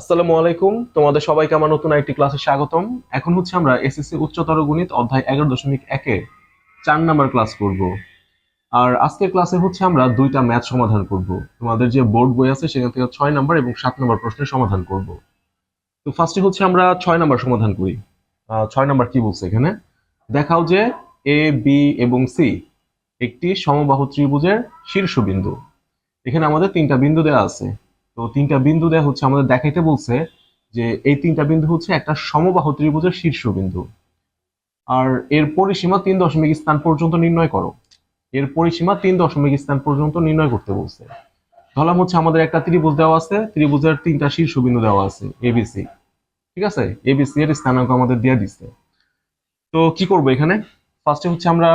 আসসালামু আলাইকুম। তোমাদের সবাইকে আমার নতুন একটি ক্লাসে স্বাগতম। এখন হচ্ছে আমরা এসএসসি উচ্চতর গণিত অধ্যায় এগারো দশমিক একে চার নাম্বার ক্লাস করব। আর আজকের ক্লাসে হচ্ছে আমরা দুইটা ম্যাথ সমাধান করব। তোমাদের যে বোর্ড বই আছে সেখান থেকে ছয় নাম্বার এবং সাত নাম্বার প্রশ্নের সমাধান করব। তো ফার্স্টে হচ্ছে আমরা ছয় নাম্বার সমাধান করি। ছয় নাম্বার কি বলছে এখানে? দেখাও যে এ বি এবং সি একটি সমবাহু ত্রিভুজের শীর্ষবিন্দু। এখানে আমাদের তিনটা বিন্দু দেওয়া আছে। তো তিনটা বিন্দু দেওয়া হচ্ছে, আমাদের দেখাইতে বলছে যে এই তিনটা বিন্দু হচ্ছে একটা সমবাহু ত্রিভুজের শীর্ষবিন্দু আর এর পরিসীমা তিন দশমিক স্থান পর্যন্ত নির্ণয় করো। এর পরিসীমা তিন দশমিক স্থান পর্যন্ত নির্ণয় করতে বলছে। ধরলাম হচ্ছে আমাদের একটা ত্রিভুজ দেওয়া আছে, ত্রিভুজের তিনটা শীর্ষবিন্দু দেওয়া আছে এবিসি ঠিক আছে? এবিসি এর স্থানাঙ্ক আমাদের দিয়ে দিচ্ছে তো কি করব এখানে? ফার্স্টে হচ্ছে আমরা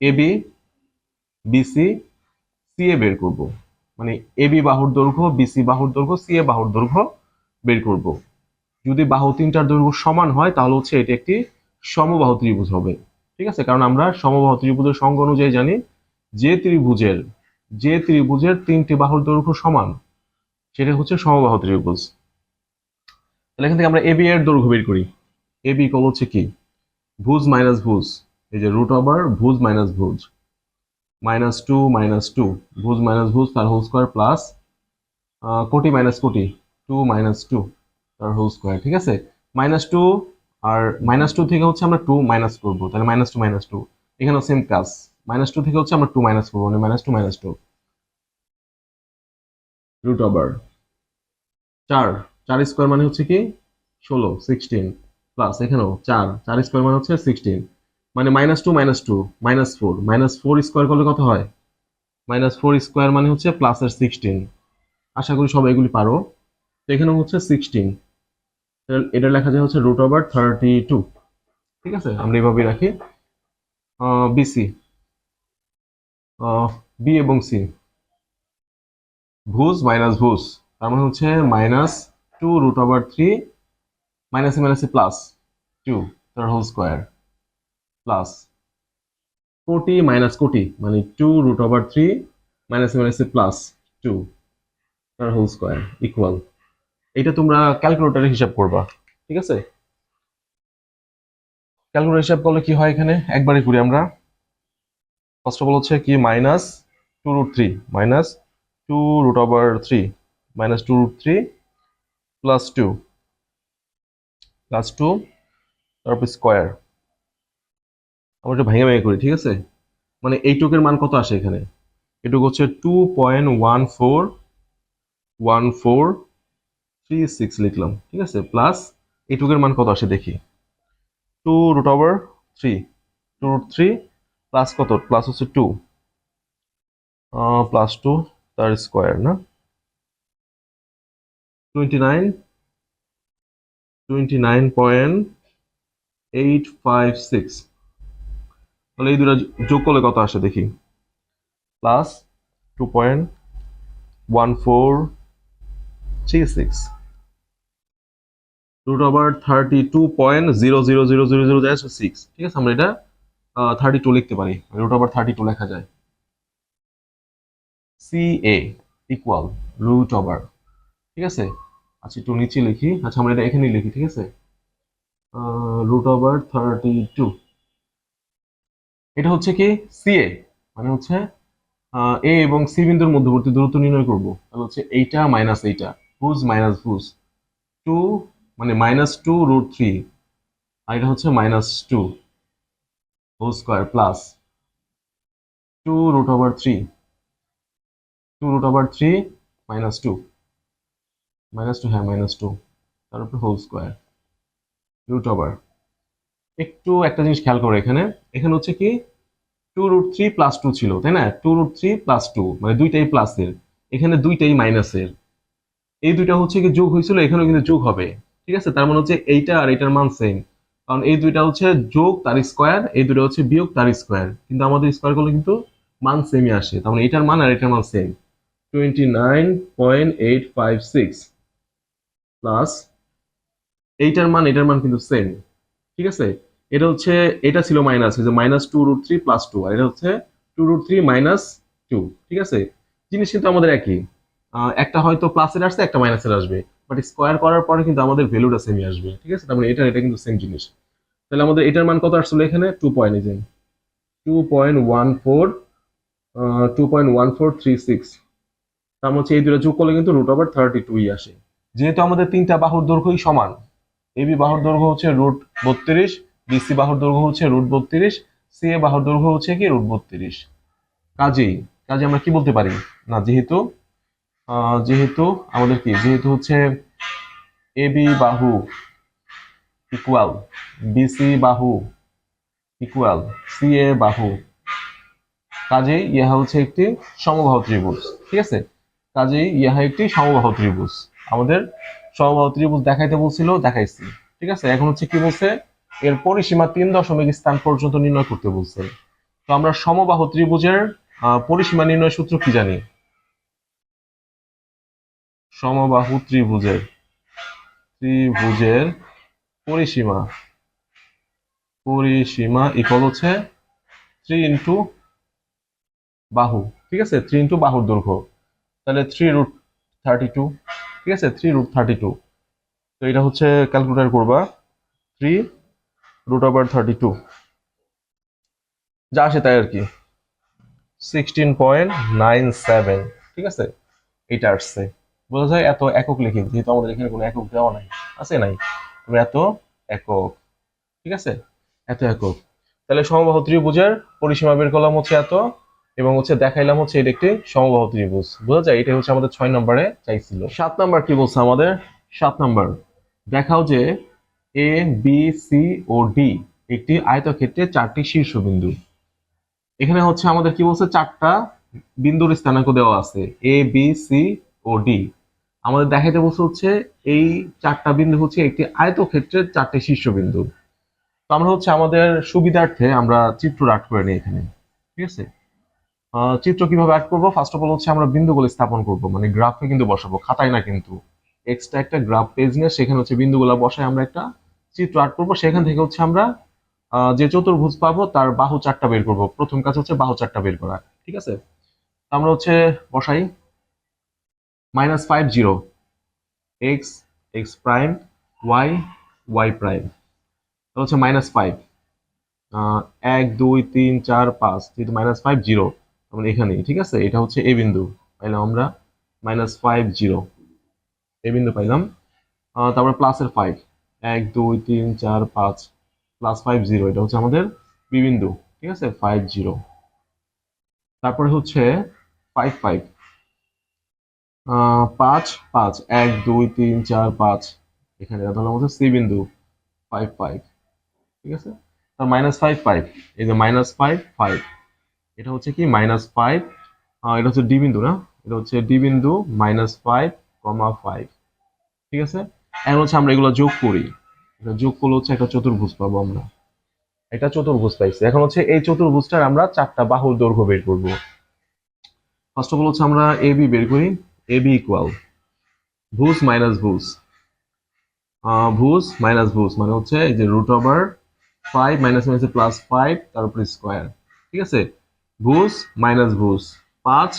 এবি বিসি সিএ বের করব। মানে এবি বাহুর দৈর্ঘ্য বিসি বাহুর দৈর্ঘ্য সিএ বাহুর দৈর্ঘ্য বের করব। যদি বাহু তিনটার দৈর্ঘ্য সমান হয়, তাহলে হচ্ছে এটি একটি সমবাহু ত্রিভুজ হবে। ঠিক আছে? কারণ আমরা সমবাহু ত্রিভুজের সংজ্ঞা অনুযায়ী জানি, যে ত্রিভুজের যে ত্রিভুজের তিনটি বাহুর দৈর্ঘ্য সমান, সেটা হচ্ছে সমবাহু ত্রিভুজ। তাহলে এখান থেকে আমরা এবি এর দৈর্ঘ্য বের করি। এবি কল হচ্ছে কি? ভুজ মাইনাস ভুজ। এই যে রুট ওভার ভুজ মাইনাস ভুজ। মাইনাস টু মাইনাস টু ভুজ মাইনাস ভুজ তার হোল স্কোয়ার প্লাস কোটি মাইনাস কোটি টু মাইনাস টু তার হোল স্কোয়ার ঠিক আছে? মাইনাস টু আর মাইনাস টু থেকে হচ্ছে আমরা টু মাইনাস করব, তাহলে মাইনাস টু মাইনাস টু এখানেও সেম কাজ মাইনাস টু থেকে হচ্ছে আমরা টু মাইনাস করব মানে minus two minus two root over চার চার স্কোয়ার মানে হচ্ছে কি? ষোলো সিক্সটিন প্লাস এখানেও চার চার স্কোয়ার মানে হচ্ছে সিক্সটিন মানে minus two minus two minus four minus four square করলে কত হয়? মাইনাস ফোর স্কোয়ার মানে হচ্ছে প্লাস প্লাসের সিক্সটিন আশা করি সবাই এগুলি পারো। তো এখানে হচ্ছে সিক্সটিন এটা লেখা যায় হচ্ছে রুট ওভার থার্টি টু ঠিক আছে? আমরা এভাবেই রাখি। বিসি বি এবং সি ভুজ মাইনাস ভুজ। তার মানে হচ্ছে minus two root over three মাইনাসে মাইনাসে প্লাস টু তার হোল স্কোয়ার প্লাস কোটি মাইনাস কোটি মানে two root over three minus minus plus two তার হোল স্কোয়ার ইকুয়াল এটা তোমরা ক্যালকুলেটরে হিসাব করবা, ঠিক আছে? ক্যালকুলেটর হিসাব করলে কি হয় এখানে? একবারই করি আমরা। ফার্স্ট অফ অল হচ্ছে কি? Minus two root three minus two root over three minus two root three plus two plus two তারপর স্কোয়ার আমরা এটা ভেঙে ভেঙে করি, ঠিক আছে? মানে এইটুকের মান কত আসে এখানে? এটুকু হচ্ছে two point one four one four three six লিখলাম, ঠিক আছে? প্লাস এইটুকের মান কত আসে দেখি? Two root over three two root three plus কত? প্লাস হচ্ছে টু প্লাস টু তার স্কোয়ার না? Twenty nine twenty nine point eight five six তাহলে এই দুটো যোগ করলে কত আসে দেখি? Plus two point one four three six root over thirty two point zero zero zero zero zero six ঠিক আছে, আমরা এটা থার্টি টু লিখতে পারি। রুট ওভার থার্টি টু লেখা যায়। C A equal root over ঠিক আছে? আচ্ছা একটু নিচে লিখি। আচ্ছা আমরা এটা এখানেই লিখি, ঠিক আছে? রুট ওভার থার্টি টু এটা হচ্ছে কি? সিএ মানে হচ্ছে এ এবং সি বিন্দুর মধ্যবর্তী দূরত্ব নির্ণয় করব। তাহলে হচ্ছে এইটা মাইনাস এইটা। ভুজ মাইনাস ভুজ টু মানে মাইনাস টু রুট থ্রি আর এটা হচ্ছে minus two whole square plus two root over three two root over three minus two minus two হ্যাঁ মাইনাস টু তার উপরে হোল স্কোয়ার রুট ওভার একটু একটা জিনিস খেয়াল করো এখানে। এখানে হচ্ছে কি two root three plus two ছিল, তাই না? Two root three plus two মানে দুইটাই প্লাসের এখানে দুইটাই মাইনাসের এই দুইটা হচ্ছে কি যোগ হয়েছিল, এখানেও কিন্তু যোগ হবে। ঠিক আছে? তার মানে হচ্ছে এইটা আর এইটার মান সেম কারণ এই দুইটা হচ্ছে যোগ তার স্কোয়ার এই দুটো হচ্ছে বিয়োগ তার স্কোয়ার কিন্তু আমাদের স্কোয়ার করলে কিন্তু মান সেমই আসে। তার মানে এটার মান আর এটার মান same twenty nine point eight five six plus এইটার মান এটার মান কিন্তু সেম ঠিক আছে? এটা হচ্ছে, এটা ছিল মাইনাস যে minus two root three plus two আর এটা হচ্ছে two root three minus two ঠিক আছে? জিনিস কিন্তু আমাদের একই। একটা হয়তো প্লাসের আসছে, একটা মাইনাসের আসবে। বাট স্কোয়ার করার পরে কিন্তু আমাদের ভ্যালুটা সেমই আসবে, ঠিক আছে? তার মানে এটা এটা কিন্তু সেম জিনিস। তাহলে আমাদের এটার মান কত আসছিল এখানে? টু পয়েন্ট এই যে। Two point one four two point one four three six তার মধ্যে এই দুটো যোগ করলে কিন্তু রুট ওভার থার্টি টুই আসে। যেহেতু আমাদের তিনটা বাহুর দৈর্ঘ্যই সমান এবি বাহুর দৈর্ঘ্য হচ্ছে রুট বত্রিশ বিসি বাহুর দৈর্ঘ্য হচ্ছে রুট বত্রিশ সি এ বাহুর দৈর্ঘ্য হচ্ছে কি রুট বত্রিশ। কাজেই কাজে আমরা কি বলতে পারি? না, যেহেতু যেহেতু আমাদের কি? যেহেতু হচ্ছে এ বি বাহু ইকুয়াল বিসি বাহু ইকুয়াল সি এ বাহু। কাজেই ইহা হচ্ছে একটি সমবাহু ত্রিভুজ, ঠিক আছে? কাজেই ইহা একটি সমবাহু ত্রিভুজ। আমাদের সমবাহু ত্রিভুজ দেখাইতে বলছিল, দেখাইছি, ঠিক আছে? এখন হচ্ছে কি বলছে? এর পরিসীমা তিন দশমিক স্থান পর্যন্ত নির্ণয় করতে বলছে তো আমরা সমবাহু ত্রিভুজের পরিসীমা নির্ণয় সূত্র কি জানি? সমবাহু ত্রিভুজের ত্রিভুজের পরিসীমা পরিসীমা ইকল হচ্ছে থ্রি ইন্টু বাহু, ঠিক আছে? থ্রি ইন্টু বাহুর দৈর্ঘ্য। তাহলে থ্রি রুট থার্টি টু ঠিক আছে? থ্রি রুট থার্টি টু তো এটা হচ্ছে ক্যালকুলেটার করবা। Three root over thirty two যা আসে তাই আর কি। সিক্সটিন পয়েন্ট নাইন সেভেন ঠিক আছে? এটা আসছে। বোঝা যায় এত একক লিখি, যেহেতু আমাদের এখানে কোনো একক দেওয়া নাই, আছে নাই। তবে এত একক, ঠিক আছে? এত একক। তাহলে সমবাহু ত্রিভুজের পরিসীমা বের করলাম হচ্ছে এত, এবং হচ্ছে দেখাইলাম হচ্ছে এটা একটি সমবাহু ত্রিভুজ। বোঝা যায়? এটা হচ্ছে আমাদের ছয় নম্বরে চাইছিল। সাত নাম্বার কি বলছে আমাদের? সাত নাম্বার। দেখাও যে এ বি সি ও ডি একটি আয়তক্ষেত্রে চারটি শীর্ষবিন্দু। এখানে হচ্ছে আমাদের কি বলছে? চারটা বিন্দুর স্থানাঙ্ক দেওয়া আছে এ বি সি ও ডি আমাদের দেখাইতে বলছে হচ্ছে এই চারটা বিন্দু হচ্ছে একটি আয়তক্ষেত্রের চারটি শীর্ষবিন্দু। তো আমরা হচ্ছে আমাদের সুবিধার্থে আমরা চিত্র আর্ট করে নিই এখানে, ঠিক আছে? চিত্র কীভাবে আর্ট করব? ফার্স্ট অফ অল হচ্ছে আমরা বিন্দুগুলো স্থাপন করব মানে গ্রাফে কিন্তু বসাবো, খাতায় না কিন্তু। এক্সট্রা একটা গ্রাফ পেজ নিয়ে সেখানে হচ্ছে বিন্দুগুলো বসায় আমরা একটা চিত্র আর্ট করব। সেখান থেকে হচ্ছে আমরা যে চতুর্ভুজ পাবো তার বাহু চারটা বের করব। প্রথম কাজ হচ্ছে বাহু চারটা বের করা, ঠিক আছে? আমরা হচ্ছে বসাই minus five zero x x prime y y prime হচ্ছে মাইনাস ফাইভ এক, দুই, তিন, চার, পাঁচ, যেহেতু মাইনাস ফাইভ জিরো এখানেই, ঠিক আছে? এটা হচ্ছে এ বিন্দু পাইলাম আমরা মাইনাস ফাইভ জিরো এ বিন্দু পাইলাম। তারপরে প্লাসের ফাইভ এক, দুই, তিন, চার, পাঁচ। প্লাস ফাইভ জিরো এটা হচ্ছে আমাদের বি বিন্দু। ঠিক আছে? ফাইভ জিরো তারপরে হচ্ছে ফাইভ ফাইভ পাঁচ পাঁচ। এক, দুই, তিন, চার, পাঁচ। এখানে হলো আমাদের সি বিন্দু। ফাইভ ফাইভ ঠিক আছে? তার মাইনাস ফাইভ ফাইভ এই যে মাইনাস ফাইভ ফাইভ এটা হচ্ছে কি? মাইনাস ফাইভ এটা হচ্ছে ডি বিন্দু না? এটা হচ্ছে ডি বিন্দু মাইনাস ফাইভ কমা ফাইভ ঠিক আছে? এখন হচ্ছে আমরা এগুলো যোগ করি। এটা যোগ করলে হচ্ছে একটা চতুর্ভুজ পাবো আমরা। এটা চতুর্ভুজ পাইছি। এখন হচ্ছে এই চতুর্ভুজটার আমরা চারটা বাহুর দৈর্ঘ্য বের করব। ফার্স্ট অফ অল হচ্ছে আমরা এ বি বের করি। এ বি ইকুয়াল ভুজ মাইনাস ভুজ। ভুজ মাইনাস ভুজ মানে হচ্ছে এই যে root over five minus minus plus five তার উপরে স্কোয়ার ঠিক আছে? ভুজ মাইনাস ভুজ। পাঁচ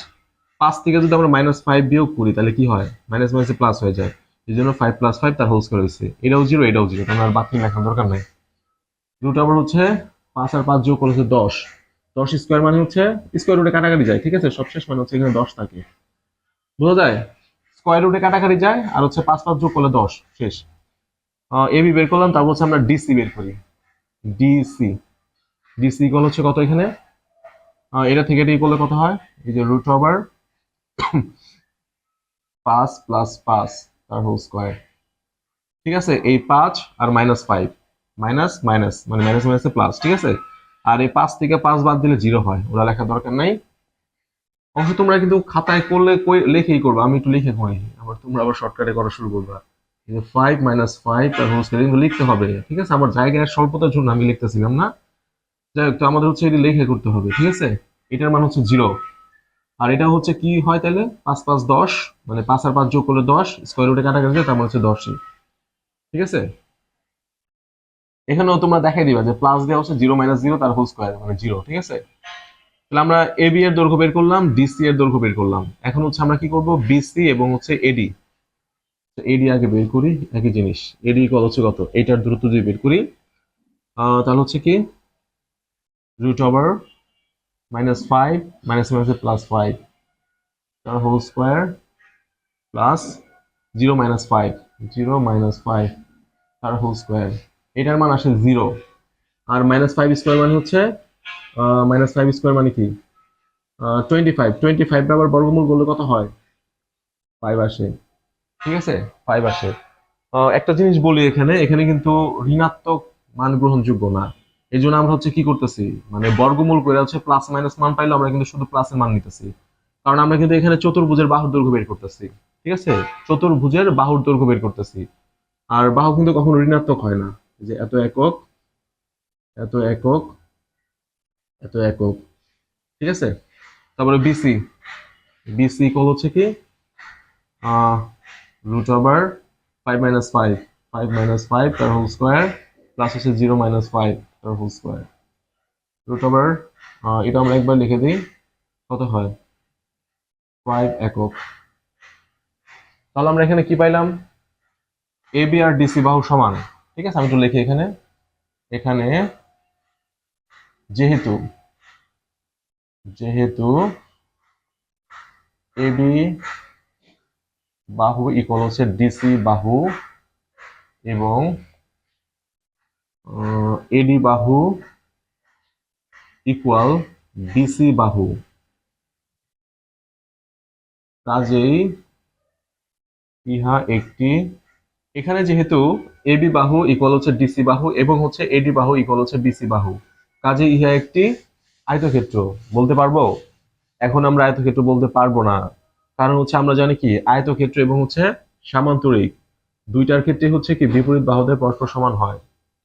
পাঁচ থেকে যদি আমরা মাইনাস ফাইভ বিয়োগ করি, তাহলে কি হয়? মাইনাস মাইনাসে প্লাস হয়ে যায়। এই জন্য ফাইভ প্লাস ফাইভ তার হোল স্কোয়ার হয়েছে। এটাও জিরো এটাও জিরো তোমার আর বাকি লেখার দরকার নাই। রুট ওভার হচ্ছে পাঁচ আর পাঁচ যোগ করে হচ্ছে দশ। দশ স্কোয়ার মানে হচ্ছে স্কোয়ার রুটে কাটাকাটি যায়, ঠিক আছে? সবশেষ মানে হচ্ছে এখানে দশ থাকে। বোঝা যায়? স্কোয়ার রুটে কাটাকাটি যায়, আর হচ্ছে পাঁচ পাঁচ যোগ করলে দশ, শেষ। এবি বের করলাম, তারপর হচ্ছে আমরা ডিসি বের করি। ডিসি ডিসি ইকুয়াল হচ্ছে কত এখানে? এটা থেকে এটা ইকুয়াল কত হয়? এই যে রুট ওভার পাঁচ প্লাস পাঁচ, তার হোল স্কোয়ার ঠিক আছে? এই পাঁচ আর মাইনাস ফাইভ মাইনাস মাইনাস মানে মাইনাস মাইনাসে প্লাস ঠিক আছে? আর এই পাঁচ থেকে পাঁচ বাদ দিলে জিরো হয়। ওরা লেখার দরকার নাই। অবশ্য তোমরা কিন্তু খাতায় করলে লিখেই করবে। আমি একটু লিখে করি আবার তোমরা আবার শর্টকাটে করা শুরু করবে। ফাইভ মাইনাস ফাইভ তার হোল স্কোয়ার এগুলো লিখতে হবে। ঠিক আছে? আমার জায়গার স্বল্পতার জন্য আমি লিখতেছিলাম না। যাই হোক, তো আমাদের হচ্ছে এটি লিখে করতে হবে। ঠিক আছে? এটার মান হচ্ছে জিরো আর এটা হচ্ছে কি হয় তাহলে? পাঁচ পাঁচ দশ মানে পাঁচ আর পাঁচ যোগ করলে দশ স্কোয়ার রুটে কাটা গেছে তার মানে হচ্ছে দশই ঠিক আছে? এখানেও তোমরা দেখাই দিবা যে প্লাস দেওয়া হচ্ছে জিরো মাইনাস জিরো তার হোল স্কোয়ার মানে জিরো ঠিক আছে? তাহলে আমরা এ বি এর দৈর্ঘ্য বের করলাম ডিসি এর দৈর্ঘ্য বের করলাম। এখন হচ্ছে আমরা কি করব? বিসি এবং হচ্ছে এডি এডি আগে বের করি, একই জিনিস। এডি কত হচ্ছে কত? এটার দূরত্ব যদি বের করি তাহলে হচ্ছে কি? Root over minus five minus minus plus five তার whole square plus zero minus five zero minus five তার হোল স্কোয়ার এটার মান আসে জিরো আর মাইনাস ফাইভ স্কোয়ার মানে হচ্ছে মাইনাস ফাইভ স্কোয়ার মানে কি? টোয়েন্টি ফাইভ টোয়েন্টি ফাইভ আবার বর্গমূল করলে কত হয়? ফাইভ আসে। ঠিক আছে? ফাইভ আসে। একটা জিনিস বলি এখানে এখানে কিন্তু ঋণাত্মক মান গ্রহণযোগ্য না। এই জন্য আমরা হচ্ছে কি করতেছি? মানে বর্গমূল করে হচ্ছে প্লাস মাইনাস মান পাইলে আমরা কিন্তু শুধু প্লাসের মান নিতেছি। কারণ আমরা কিন্তু এখানে চতুর্ভুজের বাহুর দৈর্ঘ্য বের করতেছি। ঠিক আছে? চতুর্ভুজের বাহুর দৈর্ঘ্য বের করতেছি। আর বাহু কিন্তু কখনো ঋণাত্মক হয় না। যে এত একক এত একক এত একক। ঠিক আছে? তারপরে বিসি বিসি ইকুয়াল হচ্ছে কি? Root over five minus five five minus five তার হোল স্কোয়ার প্লাস হচ্ছে জিরো মাইনাস ফাইভ তার হোল স্কোয়ার রুট ওভার এটা আমরা একবার লিখে দিই। কত হয়? ফাইভ একক। তাহলে আমরা এখানে কি পাইলাম? এ বি আর ডিসি বাহু সমান। ঠিক আছে? আমি একটু লিখি এখানে। এখানে যেহেতু যেহেতু এ বি বাহু ইকুয়াল হচ্ছে ডিসি বাহু এবং এডি বাহু ইকুয়াল ডিসি বাহু। কাজেই ইহা একটি, এখানে যেহেতু এবি বাহু ইকুয়াল হচ্ছে ডিসি বাহু এবং হচ্ছে এডি বাহু ইকুয়াল হচ্ছে বিসি বাহু। কাজে ইহা একটি আয়তক্ষেত্র, বলতে পারব? এখন আমরা আয়তক্ষেত্র বলতে পারব না। কারণ হচ্ছে আমরা জানি কি, আয়তক্ষেত্র এবং হচ্ছে সামান্তরিক। দুইটার ক্ষেত্রে হচ্ছে কি বিপরীত বাহুদের পরস্পর সমান হয়।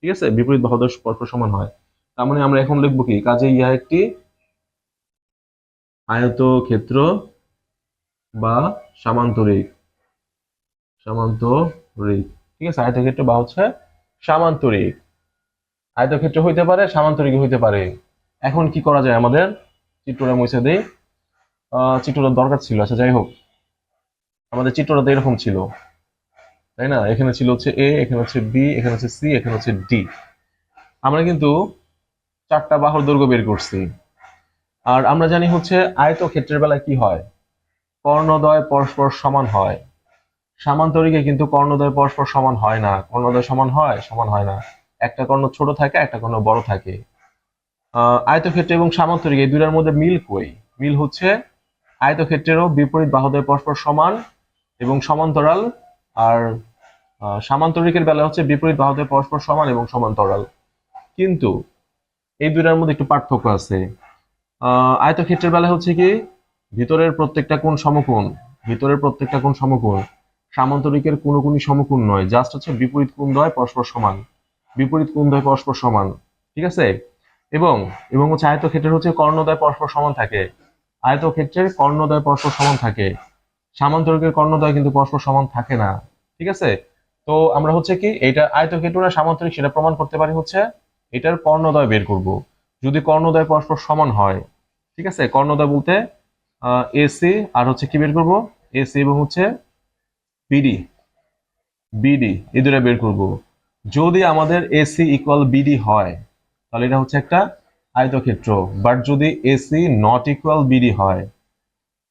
ঠিক আছে? বিপরীত বাহুদের পরস্পর সমান হয়। তার মানে আমরা এখন লিখব কি? কাজে ইহা একটি আয়তক্ষেত্র বা সামান্তরিক। সামান্তরিক। ঠিক আছে? আয়তক্ষেত্র বা হচ্ছে সামান্তরিক। আয়তক্ষেত্র হইতে পারে সামান্তরিক হইতে পারে। এখন কি করা যায় আমাদের? চিত্রটা মুছে দেই। চিত্রটা দরকার ছিল। আচ্ছা যাই হোক। আমাদের চিত্রটা তো এরকম ছিল। তাই না? এখানে ছিল হচ্ছে এ এখানে হচ্ছে বি এখানে হচ্ছে সি এখানে হচ্ছে ডি আমরা কিন্তু চারটা বাহুর দৈর্ঘ্য বের করছি। আর আমরা জানি হচ্ছে আয়তক্ষেত্রের বেলায় কি হয়? কর্ণদ্বয় পরস্পর সমান হয়। সামান্তরিকে কিন্তু কর্ণদ্বয় পরস্পর সমান হয় না। কর্ণদ্বয় সমান হয়? সমান হয় না। একটা কর্ণ ছোট থাকে, একটা কর্ণ বড় থাকে। আয়তক্ষেত্র এবং সামান্তরিক এই দুটার মধ্যে মিল কই? মিল হচ্ছে আয়তক্ষেত্রেরও বিপরীত বাহুদের পরস্পর সমান এবং সমান্তরাল আর সামান্তরিকের বেলা হচ্ছে বিপরীত বাহুদের পরস্পর সমান এবং সমান্তরাল কিন্তু এই দুইটার মধ্যে একটু পার্থক্য আছে। আয়তক্ষেত্রের বেলা হচ্ছে কি, ভিতরের প্রত্যেকটা কোণ সমকোণ, ভিতরের প্রত্যেকটা কোণ সমকোণ, সামান্তরিকের কোনো কোণই সমকোণ নয় জাস্ট হচ্ছে বিপরীত কোণ দ্বয় পরস্পর সমান, বিপরীত কোণ দ্বয় পরস্পর সমান, ঠিক আছে? এবং এবং হচ্ছে আয়তক্ষেত্রের হচ্ছে কর্ণদ্বয় পরস্পর সমান থাকে, আয়তক্ষেত্রের কর্ণদ্বয় পরস্পর সমান থাকে। সামান্তরিকের কর্ণদ্বয় কিন্তু পরস্পর সমান থাকে না। ঠিক আছে? তো আমরা হচ্ছে কি এটা আয়তক্ষেত্র সামান্তরিক সেটা প্রমাণ করতে পারি হচ্ছে, এটার কর্ণদ্বয় বের করব। যদি কর্ণদ্বয় পরস্পর সমান হয়, ঠিক আছে? কর্ণদ্বয় বলতে এসি আর হচ্ছে কি বের করব? এসি এবং হচ্ছে বিডি বিডি এই দুটো বের করব। যদি আমাদের এসি ইকুয়াল বিডি হয়, তাহলে এটা হচ্ছে একটা আয়তক্ষেত্র। বাট যদি এসি নট ইকুয়াল বিডি হয়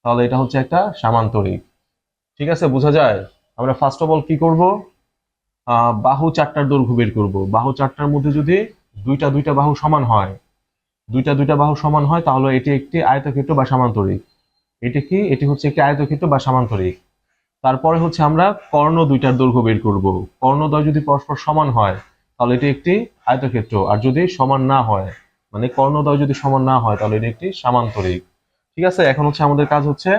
তাহলে এটা হচ্ছে একটা সামান্তরিক। ঠিক আছে, বোঝা যায়? আমরা ফার্স্ট অফ অল কি করব? বাহু চারটার দৈর্ঘ্য বের করব। বাহু চারটার মধ্যে যদি দুইটা দুইটা বাহু সমান হয়, দুইটা দুইটা বাহু সমান হয়, তাহলে এটি একটি আয়তক্ষেত্র বা সামান্তরিক। এটি কি? এটি হচ্ছে একটি আয়তক্ষেত্র বা সামান্তরিক। তারপরে হচ্ছে আমরা কর্ণ দুইটার দৈর্ঘ্য বের করব। কর্ণদ্বয় যদি পরস্পর সমান হয়, তাহলে এটি একটি আয়তক্ষেত্র। আর যদি সমান না হয় মানে কর্ণদ্বয় যদি সমান না হয়, তাহলে এটি একটি সামান্তরিক। ঠিক আছে? এখন হচ্ছে আমাদের কাজ হচ্ছে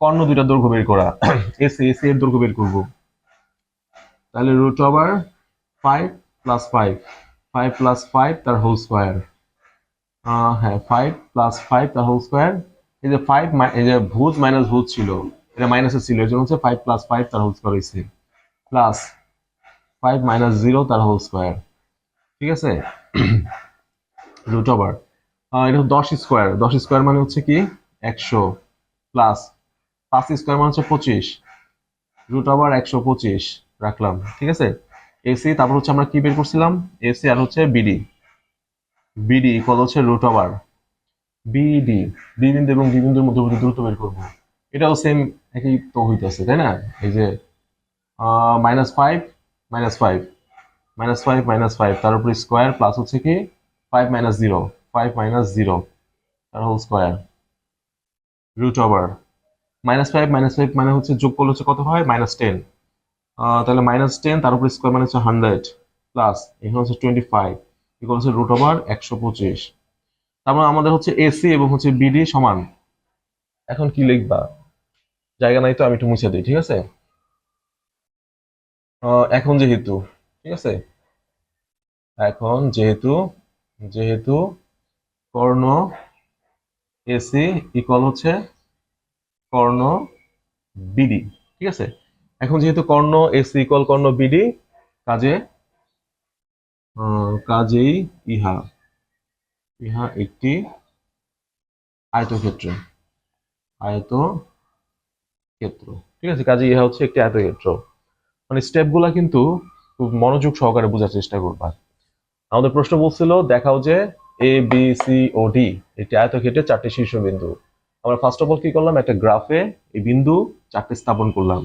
কর্ণ দুইটার দৈর্ঘ্য বের করা। এসি এসি এর দৈর্ঘ্য বের করব। তাহলে root over five plus five five plus five তার হোল স্কোয়ার হ্যাঁ ফাইভ প্লাস ফাইভ তার হোল স্কোয়ার এই যে ফাইভ এই যে ভূত মাইনাস ভূত ছিল, এটা মাইনাসে ছিল, এই জন্য হচ্ছে ফাইভ প্লাস ফাইভ তার হোল স্কোয়ার হয়েছে। প্লাস ফাইভ মাইনাস জিরো তার হোল স্কোয়ার ঠিক আছে? রুট ওভার এটা দশ স্কোয়ার দশ স্কোয়ার মানে হচ্ছে কি? একশো প্লাস পাঁচ স্কোয়ার মানে হচ্ছে পঁচিশ রুট ওভার একশো পঁচিশ রাখলাম, ঠিক আছে? এসি তারপর হচ্ছে আমরা কি বের করছিলাম? এসি আর হচ্ছে বিডি বিডি ইকুয়াল হচ্ছে রুট ওভার বিডি বি এবং ডি মধ্যবর্তী দূরত্ব বের করব। এটাও সেম একই তো হইতেছে, তাই না? এই যে minus five minus five minus five minus five তার উপর স্কোয়ার প্লাস হচ্ছে কি? Five minus zero five minus zero তার whole square root over minus five minus five মানে হচ্ছে যোগ করলে হচ্ছে কত হয়? মাইনাস টেন তাহলে মাইনাস টেন তার উপর স্কোয়ার মানে হচ্ছে হান্ড্রেড প্লাস এখানে হচ্ছে টোয়েন্টি ফাইভ ইকুয়াল হচ্ছে রুট ওভার একশো পঁচিশ। তারপর আমাদের হচ্ছে এসি এবং হচ্ছে বিডি সমান। এখন কি লিখবা? জায়গা নাই তো, আমি একটু মুছে দিই, ঠিক আছে? এখন যেহেতু, ঠিক আছে? এখন যেহেতু যেহেতু কর্ণ এসি ইকুয়াল হচ্ছে কর্ণ বিডি ঠিক আছে? এখন যেহেতু কর্ণ এসি ইকুয়াল কর্ণ বিডি কাজে কাজেই ইহা ইহা একটি আয়তক্ষেত্র আয়ত ক্ষেত্র ঠিক আছে? কাজে ইহা হচ্ছে একটি আয়তক্ষেত্র। মানে স্টেপগুলা কিন্তু খুব মনোযোগ সহকারে বোঝার চেষ্টা করবা। আমাদের প্রশ্ন বলছিল, দেখাও যে এ বি সি ও ডি একটি আয়তক্ষেত্রের চারটি শীর্ষবিন্দু আমরা ফার্স্ট অফ অল কি করলাম? একটা গ্রাফে এই বিন্দু চারটে স্থাপন করলাম।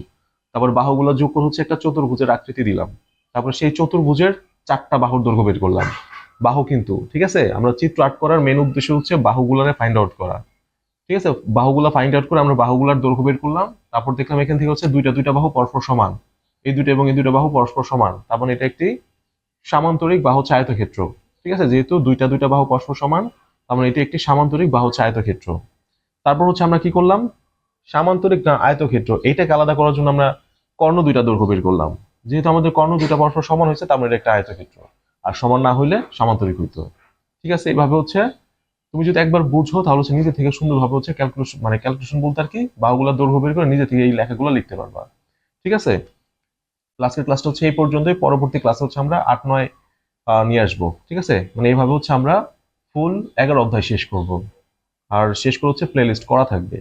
তারপর বাহুগুলো যোগ করে হচ্ছে একটা চতুর্ভুজের আকৃতি দিলাম। তারপর সেই চতুর্ভুজের চারটা বাহুর দৈর্ঘ্য বের করলাম। বাহু কিন্তু, ঠিক আছে? আমরা চিত্র আর্ট করার মেন উদ্দেশ্য হচ্ছে বাহুগুলারে ফাইন্ড আউট করা। ঠিক আছে? বাহুগুলা ফাইন্ড আউট করে আমরা বাহুগুলার দৈর্ঘ্য বের করলাম। তারপর দেখলাম এখান থেকে হচ্ছে দুইটা দুইটা বাহু পরস্পর সমান। এই দুটো এবং এই দুটো বাহু পরস্পর সমান। তার মানে এটা একটি সামান্তরিক বাহু ছায়াতক্ষেত্র। ঠিক আছে? যেহেতু দুইটা দুইটা বাহু পরস্পর সমান, তার মানে এটি একটি সামান্তরিক বাহু ছায়াতক্ষেত্র তারপর হচ্ছে আমরা কি করলাম? সামান্তরিক না আয়তক্ষেত্র এইটাকে আলাদা করার জন্য আমরা কর্ণ দুইটা দৈর্ঘ্য বের করলাম। যেহেতু আমাদের কর্ণ দুইটা পরস্পর সমান হয়েছে, তার মানে এটা একটা আয়তক্ষেত্র। আর সমান না হইলে সামান্তরিক হইতো। ঠিক আছে? এইভাবে হচ্ছে, তুমি যদি একবার বুঝো, তাহলে হচ্ছে নিজে থেকে সুন্দরভাবে হচ্ছে ক্যালকুলেশন মানে ক্যালকুলেশন বলতে আর কি বাহুগুলোর দৈর্ঘ্য বের করে নিজে থেকে এই লেখাগুলো লিখতে পারবা। ঠিক আছে? ক্লাসের ক্লাসটা হচ্ছে এই পর্যন্তই। পরবর্তী ক্লাসে হচ্ছে আমরা আট, নয় নিয়ে আসব, ঠিক আছে? মানে এইভাবে হচ্ছে আমরা ফুল এগারো অধ্যায় শেষ করব। আর শেষ করে হচ্ছে প্লে লিস্ট করা থাকবে।